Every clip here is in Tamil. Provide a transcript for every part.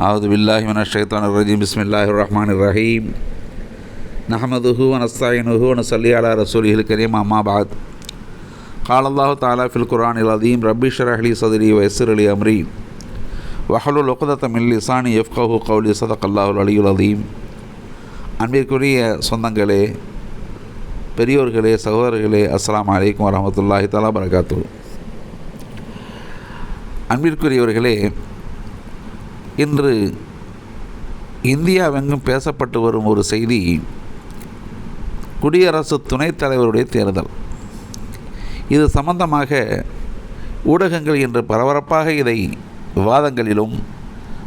أعوذ بالله من الشيطان الرجيم بسم الله الرحمن الرحيم نحمده ونستعينه ونصلي على رسوله الكريم أما بعد قال الله تعالى في القرآن العظيم ربي اشرح لي صدري ويسر لي أمري وحلل عقدة من لساني يفقه قولي صدق الله العلي العظيم அன்பிற்குரிய சொந்தங்களே பெரியோர்களே சகோதரர்களே அஸ்ஸலாமு அலைக்கும் வரமத்துல்லாஹி தலா வரகாத்து அன்பிற்குரியவர்களே இன்று இந்தியாவெங்கும் பேசப்பட்டு வரும் ஒரு செய்தி குடியரசு துணைத் தலைவருடைய தேர்தல். இது சம்பந்தமாக ஊடகங்கள் இன்று பரபரப்பாக இதை விவாதங்களிலும்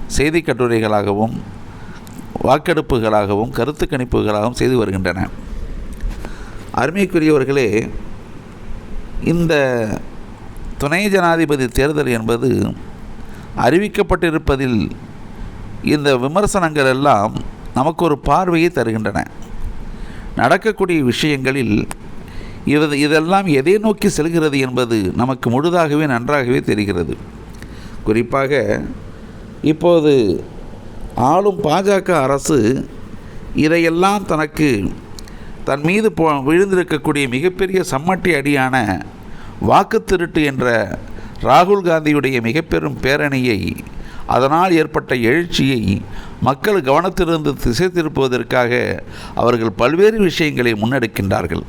செய்தி கட்டுரைகளாகவும் வாக்கெடுப்புகளாகவும் கருத்து கணிப்புகளாகவும் செய்து வருகின்றன. அருமைக்குரியவர்களே இந்த துணை ஜனாதிபதி தேர்தல் என்பது அறிவிக்கப்பட்டிருப்பதில் இந்த விமர்சனங்கள் எல்லாம் நமக்கு ஒரு பார்வையை தருகின்றன. நடக்கக்கூடிய விஷயங்களில் இது இதெல்லாம் எதை நோக்கி செல்கிறது என்பது நமக்கு முழுதாகவே நன்றாகவே தெரிகிறது. குறிப்பாக இப்போது ஆளும் பாஜக அரசு இதையெல்லாம் தனக்கு தன் மீது போ விழுந்திருக்கக்கூடிய மிகப்பெரிய சம்மட்டி அடியான வாக்கு திருட்டு என்ற ராகுல் காந்தியுடைய மிகப்பெரும் பேரணியை அதனால் ஏற்பட்ட எழுச்சியை மக்கள் கவனத்திலிருந்து திசை திருப்புவதற்காக அவர்கள் பல்வேறு விஷயங்களை முன்னெடுக்கின்றார்கள்.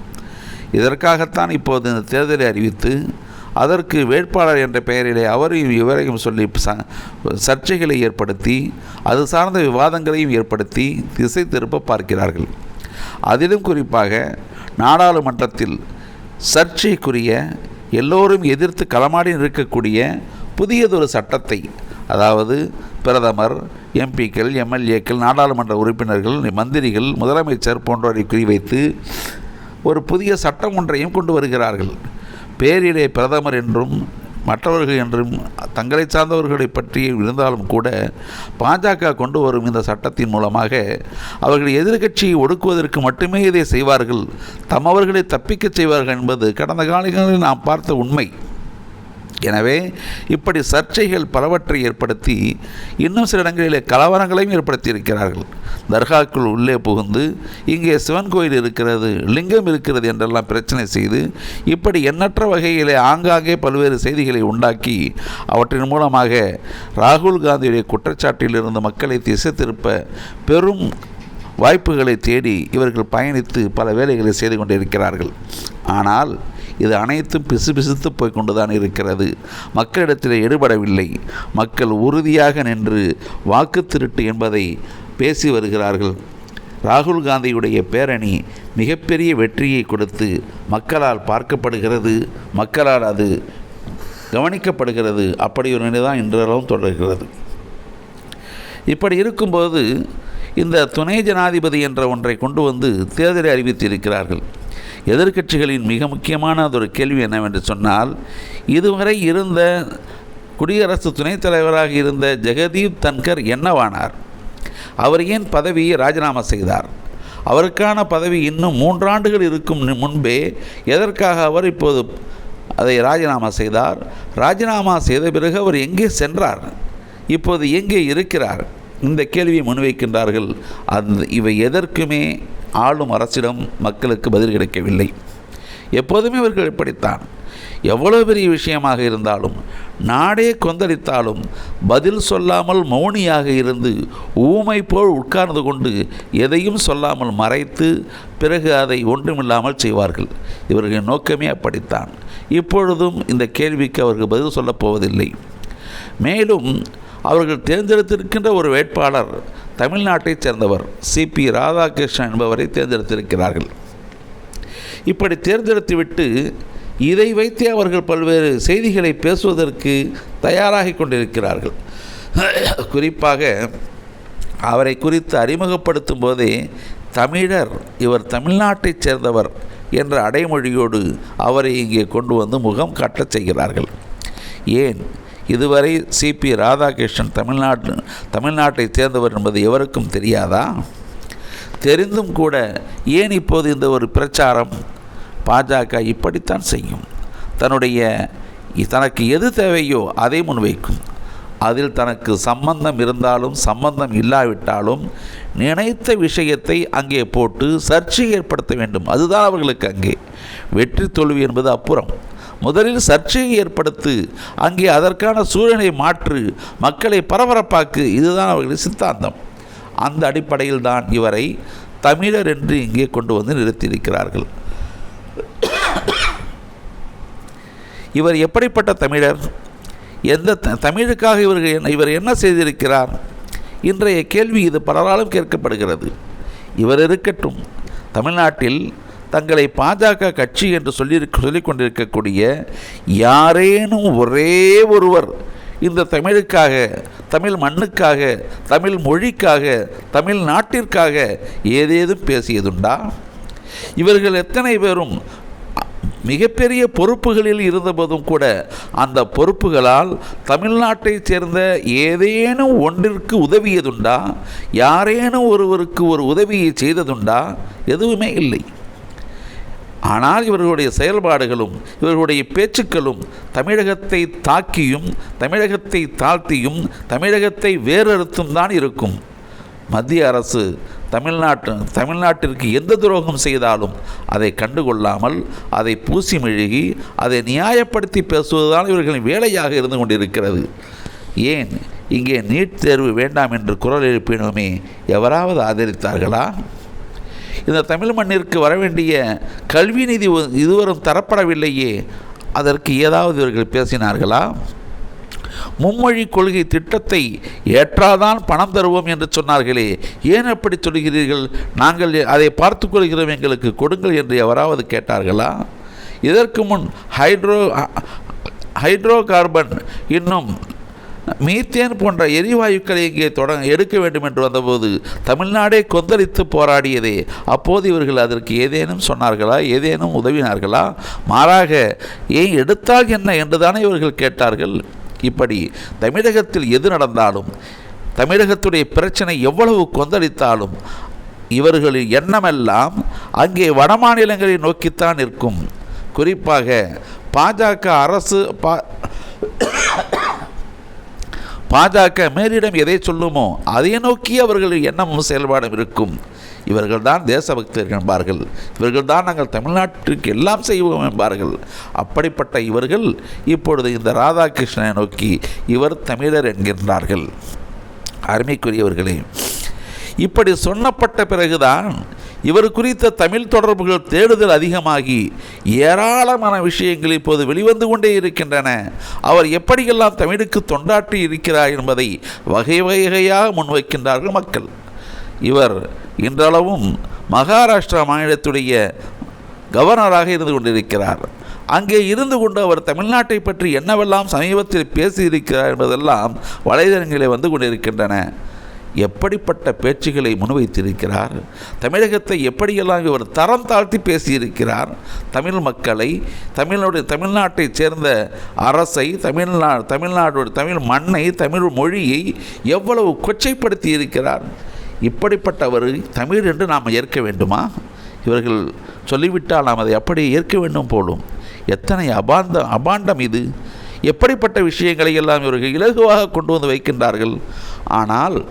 இதற்காகத்தான் இப்போது இந்த தேர்தலை அறிவித்து அதற்கு வேட்பாளர் என்ற பெயரிலே அவரையும் இவரையும் சொல்லி ச சர்ச்சைகளை ஏற்படுத்தி அது சார்ந்த விவாதங்களையும் ஏற்படுத்தி திசை திருப்ப பார்க்கிறார்கள். அதிலும் குறிப்பாக நாடாளுமன்றத்தில் சர்ச்சைக்குரிய எல்லோரும் எதிர்த்து களமாடி நிற்கக்கூடிய புதியதொரு சட்டத்தை அதாவது பிரதமர் எம்பிக்கள் எம்எல்ஏக்கள் நாடாளுமன்ற உறுப்பினர்கள் மந்திரிகள் முதலமைச்சர் போன்றவரை குறிவைத்து ஒரு புதிய சட்டம் ஒன்றையும் கொண்டு வருகிறார்கள். பேரிலே பிரதமர் என்றும் மற்றவர்கள் என்றும் தங்களை சார்ந்தவர்களை பற்றி இருந்தாலும் கூட பாஜக கொண்டு வரும் இந்த சட்டத்தின் மூலமாக அவர்கள் எதிர்கட்சியை ஒடுக்குவதற்கு மட்டுமே இதை செய்வார்கள். தம்மவர்களை தப்பிக்கச் செய்வார்கள் என்பது கடந்த காலங்களில் நாம் பார்த்த உண்மை. எனவே இப்படி சர்ச்சைகள் பலவற்றை ஏற்படுத்தி இன்னும் சில இடங்களிலே கலவரங்களையும் ஏற்படுத்தியிருக்கிறார்கள். தர்காக்குள் உள்ளே புகுந்து இங்கே சிவன் கோயில் இருக்கிறது லிங்கம் இருக்கிறது என்றெல்லாம் பிரச்சனை செய்து இப்படி எண்ணற்ற வகையிலே ஆங்காங்கே பல்வேறு செய்திகளை உண்டாக்கி அவற்றின் மூலமாக ராகுல் காந்தியுடைய குற்றச்சாட்டிலிருந்து மக்களை திசை திருப்ப பெரும் வாய்ப்புகளை தேடி இவர்கள் பயணித்து பல வேலைகளை செய்து கொண்டிருக்கிறார்கள். ஆனால் இது அனைத்தும் பிசு பிசுத்து போய் கொண்டுதான் இருக்கிறது. மக்களிடத்தில் எடுபடவில்லை. மக்கள் உறுதியாக நின்று வாக்கு திருட்டு என்பதை பேசி வருகிறார்கள். ராகுல் காந்தியுடைய பேரணி மிகப்பெரிய வெற்றியை கொடுத்து மக்களால் பார்க்கப்படுகிறது. மக்களால் அது கவனிக்கப்படுகிறது. அப்படி ஒரு நிலை தான் இன்றளவும் தொடர்கிறது. இப்படி இருக்கும்போது இந்த துணை ஜனாதிபதி என்ற ஒன்றை கொண்டு வந்து தேர்தலை அறிவித்திருக்கிறார்கள். எதிர்க்கட்சிகளின் மிக முக்கியமான ஒரு கேள்வி என்னவென்று சொன்னால் இதுவரை இருந்த குடியரசு துணைத் தலைவராக இருந்த ஜெகதீப் தன்கர் என்னவானார்? அவர் ஏன் பதவியை ராஜினாமா செய்தார்? அவருக்கான பதவி இன்னும் மூன்றாண்டுகள் இருக்கும் முன்பே எதற்காக அவர் இப்போது அதை ராஜினாமா செய்தார்? ராஜினாமா செய்த பிறகு அவர் எங்கே சென்றார்? இப்போது எங்கே இருக்கிறார்? இந்த கேள்வியை முன்வைக்கின்றார்கள். அந்த இவை எதற்குமே ஆளும் அரசிடம் மக்களுக்கு பதில் கிடைக்கவில்லை. எப்போதுமே இவர்கள் இப்படித்தான். எவ்வளவு பெரிய விஷயமாக இருந்தாலும் நாடே கொந்தளித்தாலும் பதில் சொல்லாமல் மௌனியாக இருந்து ஊமை போல் உட்கார்ந்து கொண்டு எதையும் சொல்லாமல் மறைத்து பிறகு அதை ஒன்றுமில்லாமல் செய்வார்கள். இவர்களின் நோக்கமே அப்படித்தான். இப்பொழுதும் இந்த கேள்விக்கு அவர்கள் பதில் சொல்லப் போவதில்லை. மேலும் அவர்கள் தேர்ந்தெடுத்திருக்கின்ற ஒரு வேட்பாளர் தமிழ்நாட்டைச் சேர்ந்தவர் சிபி ராதாகிருஷ்ணன் என்பவரை தேர்ந்தெடுத்திருக்கிறார்கள். இப்படி தேர்ந்தெடுத்துவிட்டு இதை வைத்தே அவர்கள் பல்வேறு செய்திகளை பேசுவதற்கு தயாராகி கொண்டிருக்கிறார்கள். குறிப்பாக அவரை குறித்து அறிமுகப்படுத்தும் போதே தமிழர் இவர் தமிழ்நாட்டைச் சேர்ந்தவர் என்ற அடைமொழியோடு அவரை இங்கே கொண்டு வந்து முகம் காட்டச் செய்கிறார்கள். ஏன்? இதுவரை சிபி ராதாகிருஷ்ணன் தமிழ்நாட்டு தமிழ்நாட்டை சேர்ந்தவர் என்பது எவருக்கும் தெரியாதா? தெரிந்தும் கூட ஏன் இப்போது இந்த ஒரு பிரச்சாரம் பாஜக இப்படித்தான் செய்யும்? தன்னுடைய தனக்கு எது தேவையோ அதை முன்வைக்கும். அதில் தனக்கு சம்பந்தம் இருந்தாலும் சம்பந்தம் இல்லாவிட்டாலும் நினைத்த விஷயத்தை அங்கே போட்டு சர்ச்சை ஏற்படுத்த வேண்டும். அதுதான் அவர்களுக்கு அங்கே. வெற்றி தோல்வி என்பது அப்புறம். முதலில் சர்ச்சையை ஏற்படுத்து அங்கே அதற்கான சூழலை மாற்று மக்களை பரபரப்பாக்கு இதுதான் அவர்களின் சித்தாந்தம். அந்த அடிப்படையில் தான் இவரை தமிழர் என்று இங்கே கொண்டு வந்து நிறுத்தியிருக்கிறார்கள். இவர் எப்படிப்பட்ட தமிழர்? எந்த த- தமிழுக்காக இவர்கள் என்ன- இவர் என்ன செய்திருக்கிறார்? இன்றைய கேள்வி இது பலராலும் கேட்கப்படுகிறது. இவர் இருக்கட்டும் தமிழ்நாட்டில் தங்களை பாஜக கட்சி என்று சொல்லி சொல்லிக் கொண்டிருக்கக்கூடிய யாரேனும் ஒரே ஒருவர் இந்த தமிழுக்காக தமிழ் மண்ணுக்காக தமிழ் மொழிக்காக தமிழ் நாட்டிற்காக ஏதேதும் பேசியதுண்டா? இவர்கள் எத்தனை பேரும் மிகப்பெரிய பொறுப்புகளில் இருந்தபோதும் கூட அந்த பொறுப்புகளால் தமிழ்நாட்டைச் சேர்ந்த ஏதேனும் ஒன்றிற்கு உதவியதுண்டா? யாரேனும் ஒருவருக்கு ஒரு உதவியை செய்ததுண்டா? எதுவுமே இல்லை. ஆனால் இவர்களுடைய செயல்பாடுகளும் இவர்களுடைய பேச்சுக்களும் தமிழகத்தை தாக்கியும் தமிழகத்தை தாழ்த்தியும் தமிழகத்தை வேறறுத்தும் தான் இருக்கும். மத்திய அரசு தமிழ்நாட்டு தமிழ்நாட்டிற்கு எந்த துரோகம் செய்தாலும் அதை கண்டுகொள்ளாமல் அதை பூசி மெழுகி அதை நியாயப்படுத்தி பேசுவதுதான் இவர்களின் வேலையாக இருந்து கொண்டிருக்கிறது. ஏன் இங்கே நீட் தேர்வு வேண்டாம் என்று குரல் எழுப்பினோமே எவராவது ஆதரித்தார்களா? இந்த தமிழ் மண்ணிற்கு வர வேண்டிய கல்வி நிதி இதுவரும் தரப்படவில்லையே அதற்கு ஏதாவது இவர்கள் பேசினார்களா? மும்மொழி கொள்கை திட்டத்தை ஏற்றாதான் பணம் தருவோம் என்று சொன்னார்களே ஏன் அப்படி சொல்கிறீர்கள்? நாங்கள் அதை பார்த்து கொள்கிறோம் எங்களுக்கு கொடுங்கள் என்று எவராவது கேட்டார்களா? இதற்கு முன் ஹைட்ரோ ஹைட்ரோ கார்பன் இன்னும் மீத்தேன் போன்ற எரிவாயுக்களை இங்கே தொடங்க எடுக்க வேண்டும் என்று வந்தபோது தமிழ்நாடே கொந்தளித்து போராடியதே. அப்போது இவர்கள் அதற்கு ஏதேனும் சொன்னார்களா? ஏதேனும் உதவினார்களா? மாறாக ஏன் எடுத்தால் என்ன என்றுதானே இவர்கள் கேட்டார்கள். இப்படி தமிழகத்தில் எது நடந்தாலும் தமிழகத்துடைய பிரச்சனை எவ்வளவு கொந்தளித்தாலும் இவர்களின் எண்ணமெல்லாம் அங்கே வடமாநிலங்களை நோக்கித்தான் இருக்கும் குறிப்பாக பாஜக அரசு பா பாஜக மேலிடம் எதை சொல்லுமோ அதை நோக்கி அவர்கள் எண்ணமும் செயல்பாடும் இருக்கும். இவர்கள் தான் தேசபக்தர்கள் என்பார்கள். இவர்கள்தான் நாங்கள் தமிழ்நாட்டிற்கு எல்லாம் செய்வோம் என்பார்கள். அப்படிப்பட்ட இவர்கள் இப்பொழுது இந்த ராதாகிருஷ்ணனை நோக்கி இவர் தமிழர் என்கின்றார்கள். அருமைக்குரியவர்களே இப்படி சொன்னப்பட்ட பிறகுதான் இவர் குறித்த தமிழ் தொடர்புகள் தேடுதல் அதிகமாகி ஏராளமான விஷயங்கள் இப்போது வெளிவந்து கொண்டே இருக்கின்றன. அவர் எப்படியெல்லாம் தமிழுக்கு தொண்டாற்றி இருக்கிறார் என்பதை வகை வகையாக முன்வைக்கின்றார்கள் மக்கள். இவர் இன்றளவும் மகாராஷ்டிரா மாநிலத்துடைய கவர்னராக இருந்து கொண்டிருக்கிறார். அங்கே இருந்து கொண்டு அவர் தமிழ்நாட்டை பற்றி என்னவெல்லாம் சமீபத்தில் பேசியிருக்கிறார் என்பதெல்லாம் வலைதளங்களில் வந்து கொண்டிருக்கின்றன. எப்படிப்பட்ட பேச்சுகளை முன்வைத்திருக்கிறார்? தமிழகத்தை எப்படியெல்லாம் இவர் தரம் தாழ்த்தி பேசியிருக்கிறார்? தமிழ் மக்களை தமிழுடைய தமிழ்நாட்டைச் சேர்ந்த அரசை தமிழ்நா தமிழ்நாடு தமிழ் மண்ணை தமிழ் மொழியை எவ்வளவு கொச்சைப்படுத்தி இருக்கிறார் இப்படிப்பட்டவர் தமிழ் என்று நாம் ஏற்க வேண்டுமா? இவர்கள் சொல்லிவிட்டால் நாம் அதை அப்படியே ஏற்க வேண்டும் போலும். எத்தனை அபாந்த அபாண்டம் இது. எப்படிப்பட்ட விஷயங்களை எல்லாம் இவர்கள் இலகுவாக கொண்டு வந்து வைக்கின்றார்கள். ஆனால்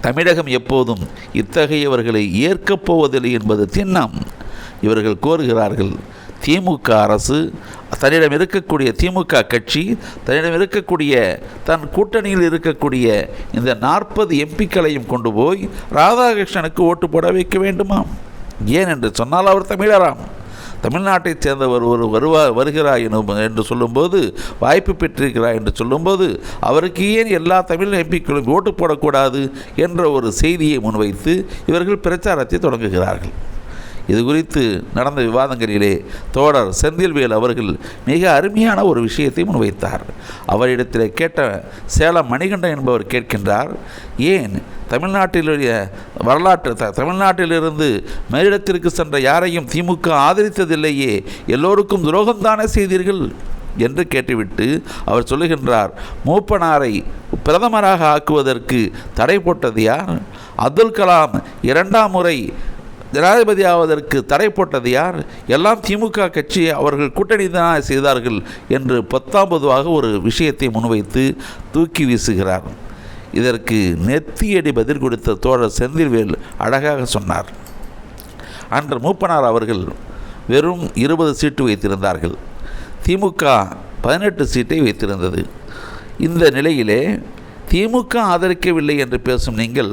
தமிழகம் எப்போதும் இத்தகையவர்களை ஏற்கப் போவதில்லை என்பது திண்ணம். இவர்கள் கோருகிறார்கள் திமுக அரசு தன்னிடம் இருக்கக்கூடிய திமுக கட்சி தன்னிடம் இருக்கக்கூடிய தன் கூட்டணியில் இருக்கக்கூடிய இந்த நாற்பது எம்பிக்களையும் கொண்டு போய் ராதாகிருஷ்ணனுக்கு ஓட்டு போட வைக்க வேண்டுமாம். ஏன் என்று சொன்னால் அவர் தமிழராம். தமிழ்நாட்டைச் சேர்ந்தவர் ஒரு வருவா வருகிறார் எனும் என்று சொல்லும்போது வாய்ப்பு பெற்றிருக்கிறார் என்று சொல்லும்போது அவருக்கு ஏன் எல்லா தமிழ் எம்பிக்களும் ஓட்டு போடக்கூடாது என்ற ஒரு செய்தியை முன்வைத்து இவர்கள் பிரச்சாரத்தை தொடங்குகிறார்கள். இது குறித்து நடந்த விவாதங்களிலே தோழர் செந்தில்வேல் அவர்கள் மிக அருமையான ஒரு விஷயத்தை முன்வைத்தார். அவரிடத்தில் கேட்ட சேலம் மணிகண்டன் என்பவர் கேட்கின்றார் ஏன் தமிழ்நாட்டிலுடைய வரலாற்று த தமிழ்நாட்டிலிருந்து மேலிடத்திற்கு சென்ற யாரையும் திமுக ஆதரித்ததில்லையே எல்லோருக்கும் துரோகம்தானே செய்தீர்கள்? என்று கேட்டுவிட்டு அவர் சொல்லுகின்றார் மூப்பனாரை பிரதமராக ஆக்குவதற்கு தடை போட்டது யார்? அப்துல் கலாம் இரண்டாம் முறை ஜனாதிபதி ஆவதற்கு தடை போட்டது யார்? எல்லாம் திமுக கட்சி அவர்கள் கூட்டணி தான் செய்தார்கள் என்று பத்தாம் பொதுவாக ஒரு விஷயத்தை முன்வைத்து தூக்கி வீசுகிறார். இதற்கு நெத்தியடி பதில் கொடுத்த தோழர் செந்தில்வேல் அழகாக சொன்னார். அன்று மூப்பனார் அவர்கள் வெறும் இருபது சீட்டு வைத்திருந்தார்கள். திமுக பதினெட்டு சீட்டை வைத்திருந்தது. இந்த நிலையிலே திமுக ஆதரிக்கவில்லை என்று பேசும் நீங்கள்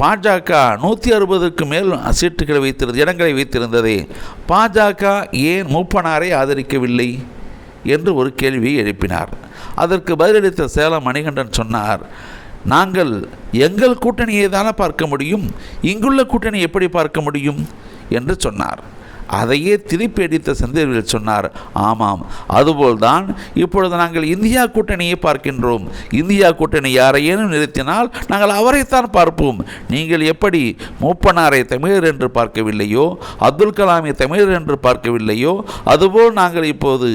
பாஜக நூற்றி அறுபதுக்கு மேல் சீட்டுகளை வைத்திருந்த இடங்களை வைத்திருந்ததே பாஜக ஏன் மூப்பனாரை ஆதரிக்கவில்லை என்று ஒரு கேள்வியை எழுப்பினார். அதற்கு பதிலளித்த சேலம் மணிகண்டன் சொன்னார் நாங்கள் எங்கள் கூட்டணியை தானே பார்க்க முடியும்? இங்குள்ள கூட்டணி எப்படி பார்க்க முடியும்? என்று சொன்னார். அதையே திருப்பி அடித்த செந்தில்வேல் சொன்னார் ஆமாம் அதுபோல்தான் இப்பொழுது நாங்கள் இந்தியா கூட்டணியை பார்க்கின்றோம். இந்தியா கூட்டணி யாரையேனும் நிறுத்தினால் நாங்கள் அவரைத்தான் பார்ப்போம். நீங்கள் எப்படி மூப்பனாரை தமிழர் என்று பார்க்கவில்லையோ அப்துல் கலாமை தமிழர் என்று பார்க்கவில்லையோ அதுபோல் நாங்கள் இப்போது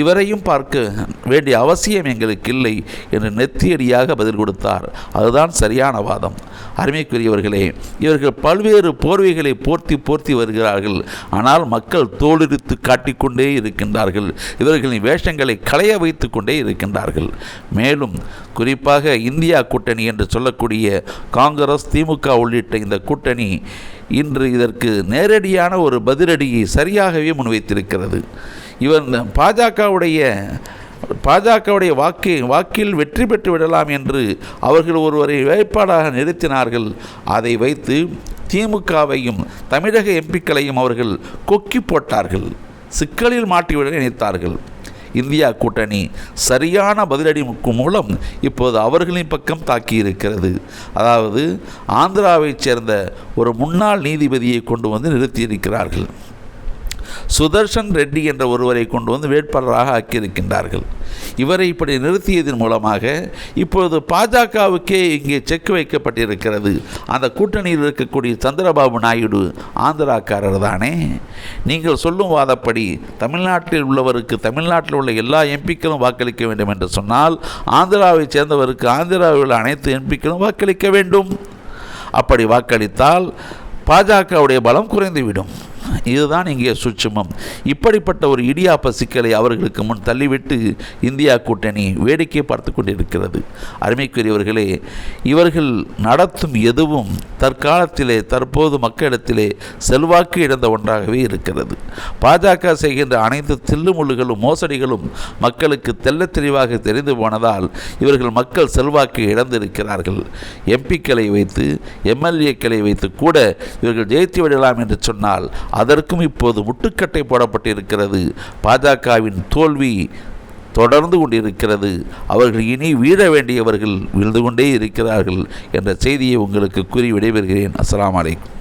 இவரையும் பார்க்க வேண்டிய அவசியம் எங்களுக்கு இல்லை என்று நெத்தியடியாக பதில் கொடுத்தார். அதுதான் சரியான வாதம். அருமைக்குரியவர்களே இவர்கள் பல்வேறு போர்வைகளை போர்த்தி போர்த்தி வருகிறார்கள். ஆனால் மக்கள் தோலுரித்து காட்டிக்கொண்டே இருக்கின்றார்கள். இவர்களின் வேஷங்களை களைய வைத்து கொண்டே இருக்கின்றார்கள். மேலும் குறிப்பாக இந்தியா கூட்டணி என்று சொல்லக்கூடிய காங்கிரஸ் திமுக உள்ளிட்ட இந்த கூட்டணி இன்று இதற்கு நேரடியான ஒரு பதிலடியை சரியாகவே முன்வைத்திருக்கிறது. இவர் பாஜகவுடைய பாஜகவுடைய வாக்கு வாக்கில் வெற்றி பெற்று விடலாம் என்று அவர்கள் ஒருவரை வேட்பாளராக நிறுத்தினார்கள். அதை வைத்து திமுகவையும் தமிழக எம்பிக்களையும் அவர்கள் கொக்கி போட்டார்கள். சிக்கலில் மாட்டிவிட நினைத்தார்கள். இந்தியா கூட்டணி சரியான பதிலடி மூலம் இப்போது அவர்களின் பக்கம் தாக்கியிருக்கிறது. அதாவது ஆந்திராவைச் சேர்ந்த ஒரு முன்னாள் நீதிபதியை கொண்டு வந்து நிறுத்தியிருக்கிறார்கள். சுதர்ஷன் ரெட்டி என்ற ஒருவரை கொண்டு வந்து வேட்பாளராக ஆக்கியிருக்கின்றார்கள். இவரை இப்படி நிறுத்தியதன் மூலமாக இப்பொழுது பாஜகவுக்கே இங்கே செக் வைக்கப்பட்டிருக்கிறது. அந்த கூட்டணியில் இருக்கக்கூடிய சந்திரபாபு நாயுடு ஆந்திராக்காரர் தானே. நீங்கள் சொல்லும் வாதப்படி தமிழ்நாட்டில் உள்ளவருக்கு தமிழ்நாட்டில் உள்ள எல்லா எம்பிக்களும் வாக்களிக்க வேண்டும் என்று சொன்னால் ஆந்திராவைச் சேர்ந்தவருக்கு ஆந்திராவில் உள்ள அனைத்து எம்பிக்களும் வாக்களிக்க வேண்டும். அப்படி வாக்களித்தால் பாஜகவுடைய பலம் குறைந்துவிடும். இதுதான் இங்கே சுட்சுமம். இப்படிப்பட்ட ஒரு இடியாப்ப சிக்கலை அவர்களுக்கு முன் தள்ளிவிட்டு இந்தியா கூட்டணி வேடிக்கை பார்த்து கொண்டிருக்கிறது. அருமைக்குரியவர்களே இவர்கள் நடத்தும் எதுவும் தற்காலத்திலே தற்போது மக்களிடத்திலே செல்வாக்கு இழந்த ஒன்றாகவே இருக்கிறது. பாஜக செய்கின்ற அனைத்து தில்லுமுள்ளுகளும் மோசடிகளும் மக்களுக்கு தெல்ல தெளிவாக தெரிந்து போனதால் இவர்கள் மக்கள் செல்வாக்கு இழந்திருக்கிறார்கள். எம்பிக்களை வைத்து எம்எல்ஏக்களை வைத்து கூட இவர்கள் ஜெயித்து விடலாம் என்று சொன்னால் அதற்கும் இப்போது முட்டுக்கட்டை போடப்பட்டிருக்கிறது. பாஜகவின் தோல்வி தொடர்ந்து கொண்டிருக்கிறது. அவர்கள் இனி வீழ வேண்டியவர்கள் விழுந்து கொண்டே இருக்கிறார்கள் என்ற செய்தியை உங்களுக்கு கூறி விடைபெறுகிறேன். அஸ்லாம் அலைக்கும்.